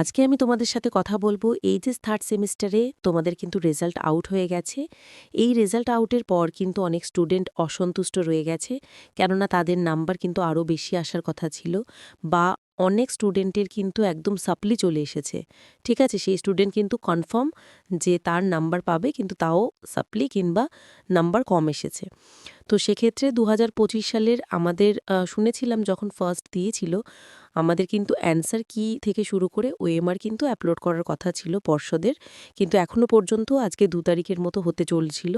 আজকে আমি তোমাদের সাথে কথা বলব এই যে থার্ড সেমিস্টারে তোমাদের কিন্তু রেজাল্ট আউট হয়ে গেছে। এই রেজাল্ট আউটের পর কিন্তু অনেক স্টুডেন্ট অসন্তুষ্ট রয়ে গেছে, কেননা তাদের নাম্বার কিন্তু আরও বেশি আসার কথা ছিল বা অনেক স্টুডেন্টের কিন্তু একদম সাপ্লি চলে এসেছে। ঠিক আছে? সেই স্টুডেন্ট কিন্তু কনফার্ম যে তার নাম্বার পাবে, কিন্তু তাও সাপ্লি কিংবা নাম্বার কম এসেছে। তো সেক্ষেত্রে দু হাজার পঁচিশ সালের আমাদের শুনেছিলাম যখন ফার্স্ট দিয়েছিল, আমাদের কিন্তু অ্যান্সার কি থেকে শুরু করে ওএমআর কিন্তু আপলোড করার কথা ছিল পর্ষদের। কিন্তু এখনও পর্যন্ত, আজকে দু তারিখের মতো হতে চলছিল,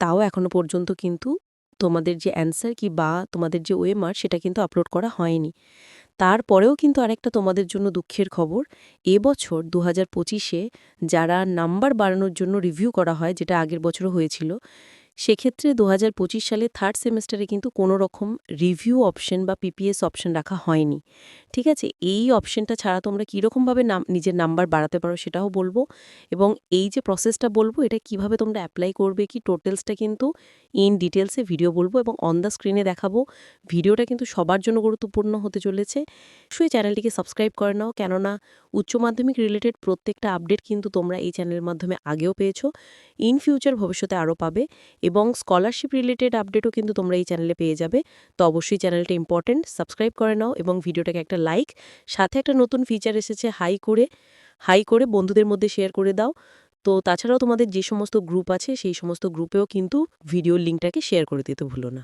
তাও এখনও পর্যন্ত কিন্তু তোমাদের যে অ্যান্সার কি বা তোমাদের যে ওয়েমার সেটা কিন্তু আপলোড করা হয়নি। তারপরেও কিন্তু আরেকটা তোমাদের জন্য দুঃখের খবর এবছর দু হাজার পঁচিশে যারা নাম্বার বাড়ানোর জন্য রিভিউ করা হয়, যেটা আগের বছরও হয়েছিল সেক্ষেত্রে দু হাজার পঁচিশ সালে থার্ড সেমেস্টারে কিন্তু কোনো রকম রিভিউ অপশন বা পিপিএস অপশন রাখা হয়নি। ঠিক আছে? এই অপশনটা ছাড়া তোমরা কীরকমভাবে নাম, নিজের নাম্বার বাড়াতে পারো সেটাও বলব। এবং এই যে প্রসেসটা বলব, এটা কীভাবে তোমরা অ্যাপ্লাই করবে, কি টোটালসটা কিন্তু ইন ডিটেলসে ভিডিও বলব এবং অন দ্য স্ক্রিনে দেখাবো। ভিডিওটা কিন্তু সবার জন্য গুরুত্বপূর্ণ হতে চলেছে। অবশ্যই চ্যানেলটিকে সাবস্ক্রাইব করে নাও। কেননা উচ্চ মাধ্যমিক রিলেটেড প্রত্যেকটা আপডেট কিন্তু তোমরা এই চ্যানেলের মাধ্যমে আগেও পেয়েছ। ইন ফিউচার ভবিষ্যতে আরও পাবে এবং স্কলারশিপ রিলেটেড আপডেটও কিন্তু তোমরা এই চ্যানেলে পেয়ে যাবে। তো অবশ্যই চ্যানেলটা ইম্পর্টেন্ট সাবস্ক্রাইব করে নাও এবং ভিডিওটাকে একটা লাইক সাথে একটা নতুন ফিচার এসেছে হাই করে হাই করে বন্ধুদের মধ্যে শেয়ার করে দাও। তো তাছাড়াও তোমাদের যে সমস্ত গ্রুপ আছে, সেই সমস্ত গ্রুপেও কিন্তু ভিডিওর লিঙ্কটাকে শেয়ার করে দিতে ভুলো না।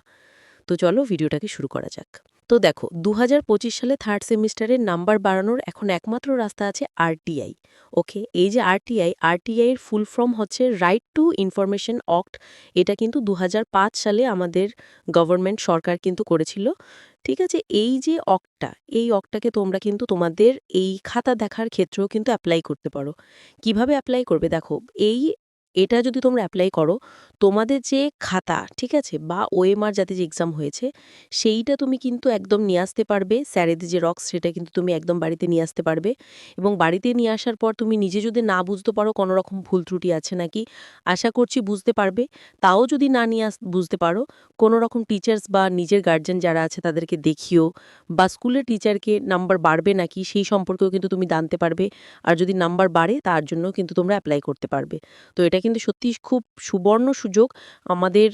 তো চলো ভিডিওটাকে শুরু করা যাক। তো দেখো দু হাজার পঁচিশ সালে থার্ড সেমিস্টারের নাম্বার বাড়ানোর এখন একমাত্র রাস্তা আছে আরটিআই ওকে এই যে আরটিআই আরটিআই এর ফুল ফর্ম হচ্ছে রাইট টু ইনফরমেশন অক্ট এটা কিন্তু দু হাজার পাঁচ সালে আমাদের গভর্নমেন্ট সরকার কিন্তু করেছিল, ঠিক আছে? এই যে অকটা এই অকটাকে তোমরা কিন্তু তোমাদের এই খাতা দেখার ক্ষেত্রেও কিন্তু অ্যাপ্লাই করতে পারো। কীভাবে অ্যাপ্লাই করবে? দেখো, এই এটা যদি তোমরা অ্যাপ্লাই করো, তোমাদের যে খাতা, ঠিক আছে, বা ওএমআর যাতে যে এক্সাম হয়েছে, সেইটা তুমি কিন্তু একদম নিয়ে আসতে পারবে। স্যারেদের যে রক্স সেটা কিন্তু তুমি একদম বাড়িতে নিয়ে আসতে পারবে। এবং বাড়িতে নিয়ে আসার পর তুমি নিজে যদি না বুঝতে পারো, কোনো রকম ভুল ত্রুটি আছে নাকি, আশা করছি বুঝতে পারবে। তাও যদি না নিয়ে আস, বুঝতে পারো, কোনো রকম টিচার্স বা নিজের গার্জেন যারা আছে, তাদেরকে দেখিও, বা স্কুলের টিচারকে নাম্বার বাড়বে নাকি, সেই সম্পর্কেও কিন্তু তুমি জানতে পারবে। আর যদি নাম্বার বাড়ে, তার জন্য কিন্তু তোমরা অ্যাপ্লাই করতে পারবে। তো এটা কিন্তু সত্যি খুব সুবর্ণ সুযোগ। আমাদের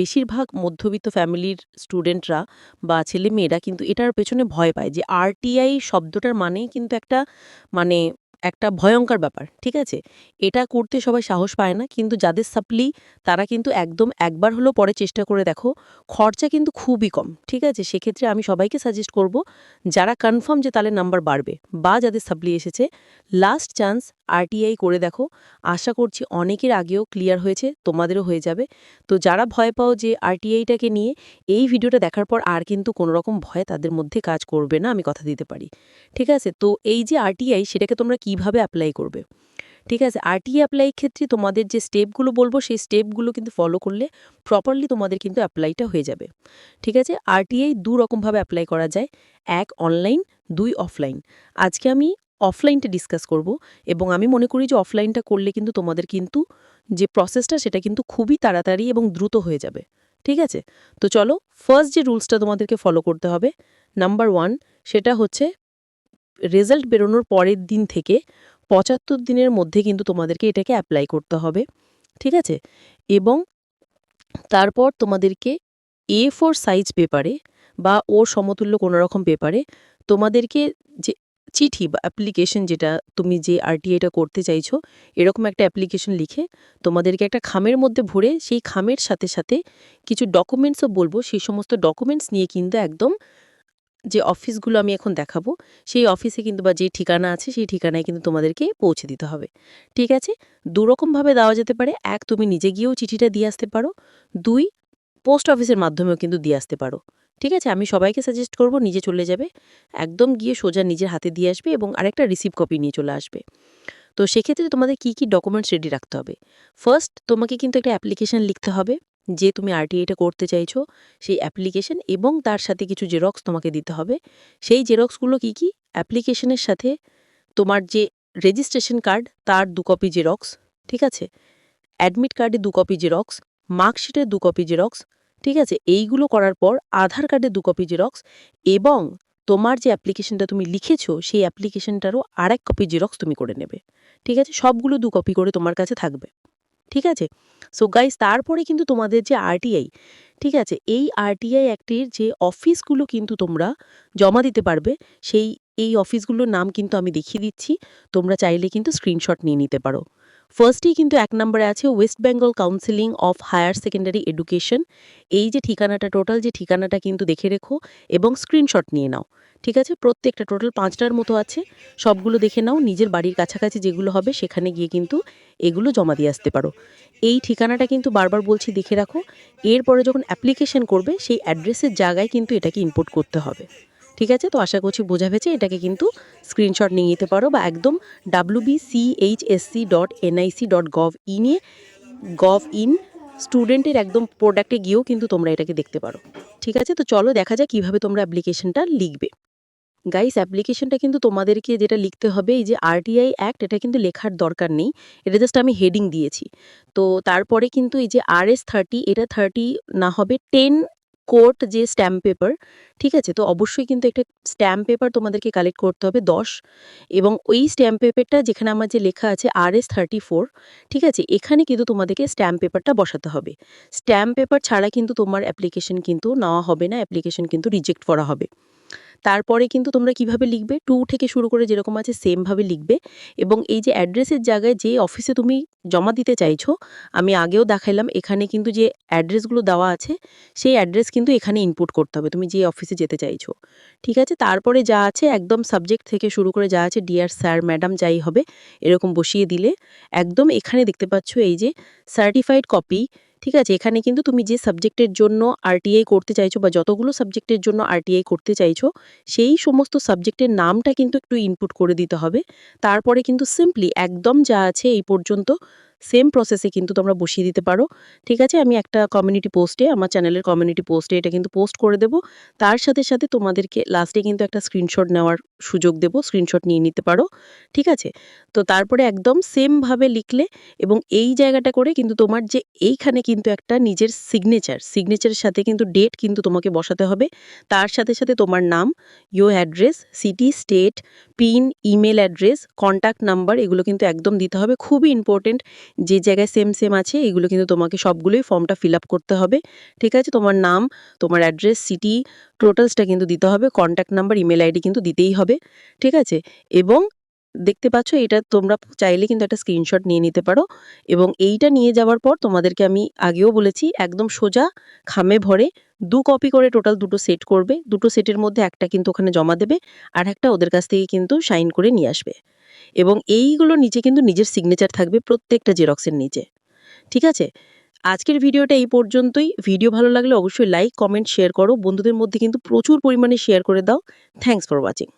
বেশিরভাগ মধ্যবিত্ত ফ্যামিলির স্টুডেন্টরা বা ছেলে মেয়েরা কিন্তু এটার পেছনে ভয় পায় যে আরটিআই শব্দটার মানেই কিন্তু একটা মানে একটা ভয়ঙ্কর ব্যাপার, ঠিক আছে? এটা করতে সবাই সাহস পায় না, কিন্তু যাদের সাপ্লি তারা কিন্তু একদম একবার হলেও পরে চেষ্টা করে দেখো, খরচা কিন্তু খুবই কম, ঠিক আছে? সেক্ষেত্রে আমি সবাইকে সাজেস্ট করব, যারা কনফার্ম যে তাদের নাম্বার বাড়বে বা যাদের সাপ্লি এসেছে লাস্ট চান্স আরটিআই করে দেখো। আশা করছি অনেকের আগেও ক্লিয়ার হয়েছে, তোমাদেরও হয়ে যাবে। তো যারা ভয় পাও যে আরটিআইটাকে নিয়ে, এই ভিডিওটা দেখার পর আর কিন্তু কোনো রকম ভয় তাদের মধ্যে কাজ করবে না, আমি কথা দিতে পারি। ঠিক আছে? তো এই যে আরটিআই সেটাকে তোমরা কীভাবে অ্যাপ্লাই করবে? ঠিক আছে? আরটিআই অ্যাপ্লাই ক্ষেত্রে তোমাদের যে স্টেপগুলো বলব, সেই স্টেপগুলো কিন্তু ফলো করলে প্রপারলি তোমাদের কিন্তু অ্যাপ্লাইটা হয়ে যাবে। ঠিক আছে? আরটিআই দু রকমভাবে অ্যাপ্লাই করা যায়। এক অনলাইন দুই অফলাইন আজকে আমি অফলাইনটা ডিসকাস করব এবং আমি মনে করি যে অফলাইনটা করলে কিন্তু তোমাদের কিন্তু যে প্রসেসটা সেটা কিন্তু খুবই তাড়াতাড়ি এবং দ্রুত হয়ে যাবে। ঠিক আছে? তো চলো ফার্স্ট যে রুলসটা তোমাদেরকে ফলো করতে হবে নাম্বার ওয়ান সেটা হচ্ছে রেজাল্ট বেরোনোর পরের দিন থেকে পঁচাত্তর দিনের মধ্যে কিন্তু তোমাদেরকে এটাকে অ্যাপ্লাই করতে হবে। ঠিক আছে? এবং তারপর তোমাদেরকে এ ফোর সাইজ পেপারে বা ওর সমতুল্য কোনো রকম পেপারে তোমাদেরকে যে চিঠি বা অ্যাপ্লিকেশন যেটা তুমি যে আরটিআইটা করতে চাইছো, এরকম একটা অ্যাপ্লিকেশন লিখে তোমাদেরকে একটা খামের মধ্যে ভরে সেই খামের সাথে সাথে কিছু ডকুমেন্টসও বলব। সেই সমস্ত ডকুমেন্টস নিয়ে কিন্তু একদম যে অফিসগুলো আমি এখন দেখাবো, সেই অফিসে কিন্তু বা যে ঠিকানা আছে, সেই ঠিকানায় কিন্তু তোমাদেরকে পৌঁছে দিতে হবে। ঠিক আছে? দুরকমভাবে দেওয়া যেতে পারে। এক, তুমি নিজে গিয়েও চিঠিটা দিয়ে আসতে পারো। দুই, পোস্ট অফিসের মাধ্যমেও কিন্তু দিয়ে আসতে পারো। ঠিক আছে, আমি সবাইকে সাজেস্ট করব নিজে চলে যাবে। একদম গিয়ে সোজা নিজের হাতে দিয়ে আসবে এবং আরেকটা রিসিভ কপি নিয়ে চলে আসবে। তো সেক্ষেত্রে তোমাদের কি কি ডকুমেন্টস রেডি রাখতে হবে? ফার্স্ট তোমাকে কিন্তু একটা অ্যাপ্লিকেশন লিখতে হবে, যে তুমি আরটিআইটা করতে চাইছো, সেই অ্যাপ্লিকেশন এবং তার সাথে কিছু জেরক্স তোমাকে দিতে হবে। সেই জেরক্সগুলো কি কি? অ্যাপ্লিকেশনের সাথে তোমার যে রেজিস্ট্রেশন কার্ড তার দু কপি জেরক্স ঠিক আছে? অ্যাডমিট কার্ডে দু কপি জেরক্স মার্কশিটের দু কপি জেরক্স ঠিক আছে? এইগুলো করার পর আধার কার্ডে দু কপি জেরক্স এবং তোমার যে অ্যাপ্লিকেশনটা তুমি লিখেছো, সেই অ্যাপ্লিকেশনটারও আরেক কপি জেরক্স তুমি করে নেবে। ঠিক আছে? সবগুলো দু কপি করে তোমার কাছে থাকবে। ঠিক আছে? সো গাইস তারপরে কিন্তু তোমাদের যে আরটিআই ঠিক আছে? এই আরটিআই অ্যাক্টের যে অফিসগুলো কিন্তু তোমরা জমা দিতে পারবে, সেই, এই অফিসগুলোর নাম কিন্তু আমি দেখিয়ে দিচ্ছি। তোমরা চাইলে কিন্তু স্ক্রিনশট নিয়ে নিতে পারো। ফার্স্টেই কিন্তু এক নম্বরে আছে West Bengal counselling of higher secondary education এই যে ঠিকানাটা টোটাল যে ঠিকানাটা কিন্তু দেখে রেখো এবং স্ক্রিনশট নিয়ে নাও। ঠিক আছে? প্রত্যেকটা টোটাল পাঁচটার মতো আছে। সবগুলো দেখে নাও, নিজের বাড়ির কাছাকাছি যেগুলো হবে সেখানে গিয়ে কিন্তু এগুলো জমা দিয়ে আসতে পারো। এই ঠিকানাটা কিন্তু বারবার বলছি দেখে রাখো। এরপরে যখন অ্যাপ্লিকেশন করবে, সেই অ্যাড্রেসের জায়গায় কিন্তু এটাকে ইনপুট করতে হবে। ঠিক আছে? তো আশা করছি বোঝা পেয়েছে এটাকে কিন্তু স্ক্রিনশট নিয়ে নিতে পারো বা একদম W dot NIC dot gov ইনে গভ ইন স্টুডেন্টের একদম প্রোডাক্টে গিয়েও কিন্তু তোমরা এটাকে দেখতে পারো। ঠিক আছে? তো চলো দেখা যাক কীভাবে তোমরা অ্যাপ্লিকেশনটা লিখবে। গাইস অ্যাপ্লিকেশনটা কিন্তু তোমাদেরকে যেটা লিখতে হবে, এই যে আরটিআই অ্যাক্ট এটা কিন্তু লেখার দরকার নেই। এটা জাস্ট আমি হেডিং দিয়েছি। তো তারপরে কিন্তু এই যে আর এস থার্টি এটা থার্টি না হবে টেন কোর্ট যে স্ট্যাম্প পেপার, ঠিক আছে? তো অবশ্যই কিন্তু একটা স্ট্যাম্প পেপার তোমাদেরকে কালেক্ট করতে হবে দশ। এবং ওই স্ট্যাম্প পেপারটা যেখানে আমার যে লেখা আছে আর এস থার্টি ফোর ঠিক আছে? এখানে কিন্তু তোমাদেরকে স্ট্যাম্প পেপারটা বসাতে হবে। স্ট্যাম্প পেপার ছাড়া কিন্তু তোমার অ্যাপ্লিকেশন কিন্তু নেওয়া হবে না অ্যাপ্লিকেশন কিন্তু রিজেক্ট করা হবে। তারপরে কিন্তু তোমরা কীভাবে লিখবে? টু থেকে শুরু করে যেরকম আছে সেমভাবে লিখবে। এবং এই যে অ্যাড্রেসের জায়গায় যে অফিসে তুমি জমা দিতে চাইছো, আমি আগেও দেখাইলাম, এখানে কিন্তু যে অ্যাড্রেসগুলো দেওয়া আছে, সেই অ্যাড্রেস কিন্তু এখানে ইনপুট করতে হবে, তুমি যে অফিসে যেতে চাইছো। ঠিক আছে? তারপরে যা আছে, একদম সাবজেক্ট থেকে শুরু করে যা আছে ডিয়ার স্যার ম্যাডাম যাই হবে, এরকম বসিয়ে দিলে, একদম এখানে দেখতে পাচ্ছ এই যে সার্টিফাইড কপি ঠিক আছে? এখানে কিন্তু তুমি যে সাবজেক্টের জন্য আরটিআই করতে চাইছো বা যতগুলো সাবজেক্টের জন্য আরটিআই করতে চাইছো, সেই সমস্ত সাবজেক্টের নামটা কিন্তু একটু ইনপুট করে দিতে হবে। তারপরে কিন্তু সিম্পলি একদম যা আছে এই পর্যন্ত সেম প্রসেসে কিন্তু তোমরা বসিয়ে দিতে পারো। ঠিক আছে? আমি একটা কমিউনিটি পোস্টে আমার চ্যানেলের কমিউনিটি পোস্টে এটা কিন্তু পোস্ট করে দেবো। তার সাথে সাথে তোমাদেরকে লাস্টে কিন্তু একটা স্ক্রিনশট নেওয়ার সুযোগ দেবো। স্ক্রিনশট নিয়ে নিতে পারো। ঠিক আছে? তো তারপরে একদম সেমভাবে লিখলে এবং এই জায়গাটা করে কিন্তু তোমার যে এইখানে কিন্তু একটা নিজের সিগনেচার সিগনেচারের সাথে কিন্তু ডেট কিন্তু তোমাকে বসাতে হবে। তার সাথে সাথে তোমার নাম you address city state pin email address contact number এগুলো কিন্তু একদম দিতে হবে। খুবই ইম্পর্টেন্ট যে জায়গায় সেম সেম আছে, এগুলো কিন্তু তোমাকে সবগুলোই ফর্মটা ফিল করতে হবে। ঠিক আছে? তোমার নাম, তোমার অ্যাড্রেস সিটি টোটালসটা কিন্তু দিতে হবে কন্ট্যাক্ট নাম্বার ইমেল আইডি কিন্তু দিতেই হবে। ঠিক আছে? এবং দেখতে পাচ্ছ, এটা তোমরা চাইলে কিন্তু একটা স্ক্রিনশট নিয়ে নিতে পারো। এবং এইটা নিয়ে যাওয়ার পর তোমাদেরকে আমি আগেও বলেছি, একদম সোজা খামে ভরে দু কপি করে টোটাল দুটো সেট করবে। দুটো সেটের মধ্যে একটা কিন্তু ওখানে জমা দেবে, আর একটা ওদের কাছ থেকে কিন্তু সাইন করে নিয়ে আসবে। এবং এইগুলো নিচে কিন্তু নিজের সিগনেচার থাকবে প্রত্যেকটা জেরক্সের নিচে। ঠিক আছে? আজকের ভিডিওটা এই পর্যন্তই। ভিডিও ভালো লাগলে অবশ্যই লাইক কমেন্ট শেয়ার করো। বন্ধুদের মধ্যে কিন্তু প্রচুর পরিমাণে শেয়ার করে দাও। Thanks for watching